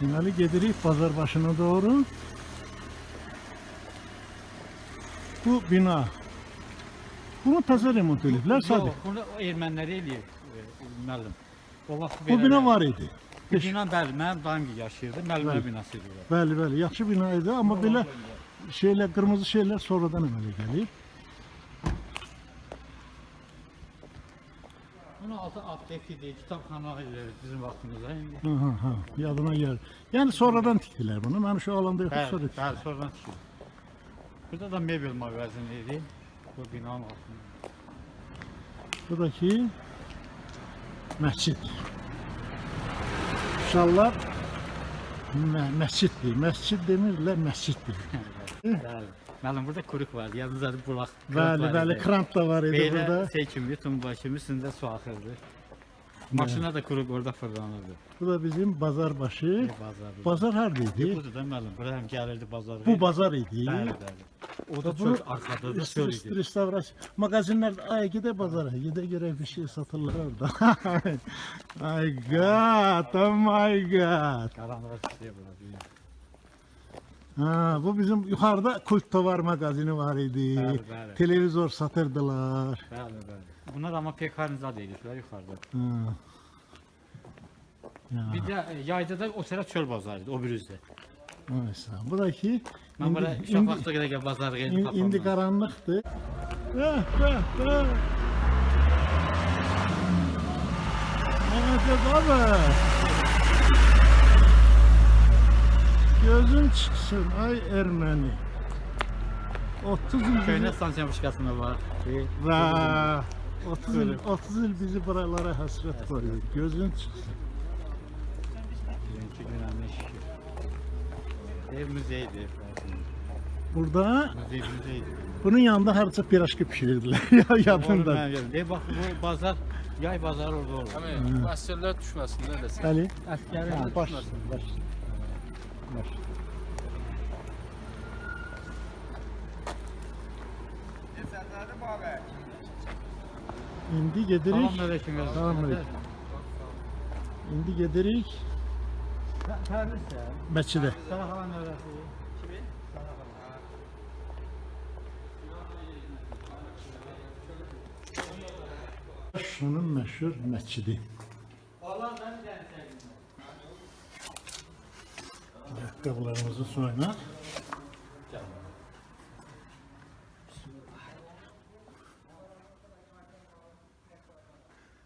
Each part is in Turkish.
Deməli gedirik bazar başına doğru. Bu bina. Bunu təzə remont Sadiq. Yox, bunu ermənilər eləyir, e, müəllim. O vaxt Bu bina var idi. Bu bina bəli, mənim dayım yaşayırdı, müəllimlər Bəli. binası idi. Bəli, bəli, yaxşı bina idi, amma belə şeylər, qırmızı şeylər sonradan əmələ gəlib. Bunun altı aptek idi, kitabxana idi bizim vaxtımızda. indi. Ha, ha, yadıma gəlir. Yəni sonradan tikdilər bunu. Mən uşaq olanda yox, Bəli, sonra bəli, tikdilər. sonradan çıxıyor. Burada da mebel mağazini idi. Bu binanın altında. Bu da ki məscid. Uşaqlar mə məsciddir. Məscid demirlər, məsciddir. Bəli. Müəllim burada kuruk vardı, yadınızdadır bulaq. kuruk Bəli, bəli, krant da var idi burada. şey kimi, tumba kimi üstündə su axırdı. Maşına da kuruk orada fırlanırdı. Bu da bizim bazar başı. Bazar harda idi? Budur da müəllim, bura həm gəlirdi bazar. Bu bazar idi. Bəli, bəli. O da Bunu çöl, arkada da çöl rest- idi. Restovrasyon. Magazinler ay gide bazara. Gide göre bir şey satırlar orada. my god. Oh my god. Qaranlığa çıxıyor bura. Ha, bu bizim yukarıda Kult Tovar magazini var idi. Bəli, bəli. Televizor satırdılar. Bəli, bəli. Bunlar amma pekarinizad edirlər yuxarıda. Ha. Ya, Bir də e, yayda da o tərəf çöl bazarı idi, o bir üzdə. neyse. Bu da ki Mən indi, uşaq indi, vaxtı qədər bazarı indi, gedib indi karanlıktı. Eh, eh, eh. Mehmet abi. Gözün çıksın ay Ermeni. 30 yıl Köynə bizi, stansiya başqasında var. E, Vaa, 30 yıl, Böyle. 30 yıl bizi buralara hasret koyuyor. Gözün çıksın. Günəmə şükür. Ev muzeydir. Burada Muzey muzeydir. bunun yanında harca piraşki pişirirdiler. ya. Yadında. De bax bu bazar yay bazarı orada olur. Hani bu əsirlər düşməsin, nə desin? Ali. Əskəri Ha, baş, baş. Baş. İndi gedirik. Salam aleyküm. Salam aleyküm. İndi gedirik Tərlisə. məscidə. Sənə xalan. Kimi? Şunun məşhur məscidi. Ayaqqabılarımızı soyunar.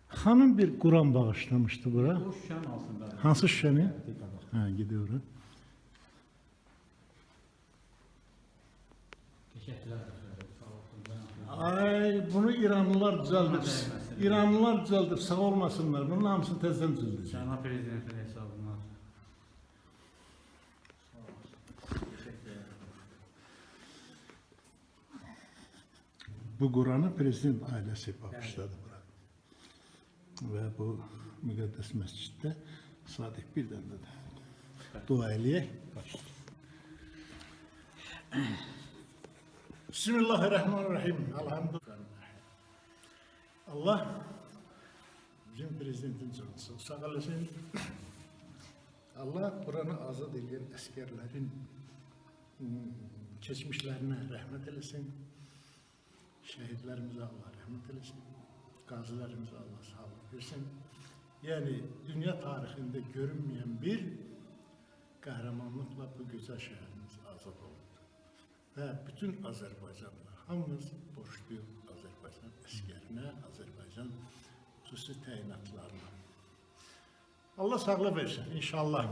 Hanım bir Kur'an bağışlamıştı bura. Bu. Hansı şişəni? Hə, gidiyorum. Ay bunu İranlılar düzəldib. İranlılar düzəldib, sağ olmasınlar. Bunun hamısını təzədən düzəldəcək. Cənab prezidentin hesabına. Bu Kur'an'ı prezident ailesi bağışladı bura. Ve bu müqəddəs məsciddə Sadiq bir dənə də dua eləyək. Bismillahirrahmanirrahim. Elhamdülillah. Allah bizim prezidentin canısı sağ olasın. Allah Kur'an'ı azad edən əsgərlərin hmm, keçmişlərinə rəhmət eləsin. Şehitlerimize Allah rahmet eylesin. Gazilerimize Allah sağlık versin. Yani dünya tarihinde görünmeyen bir kahramanlıkla bu güzel şehrimiz azad oldu. Ve bütün Azerbaycanlılar, hamımız borçluyuz Azerbaycan əsgərinə, Azerbaycan xüsusi təyinatlarına. Allah sağlık versin inşallah.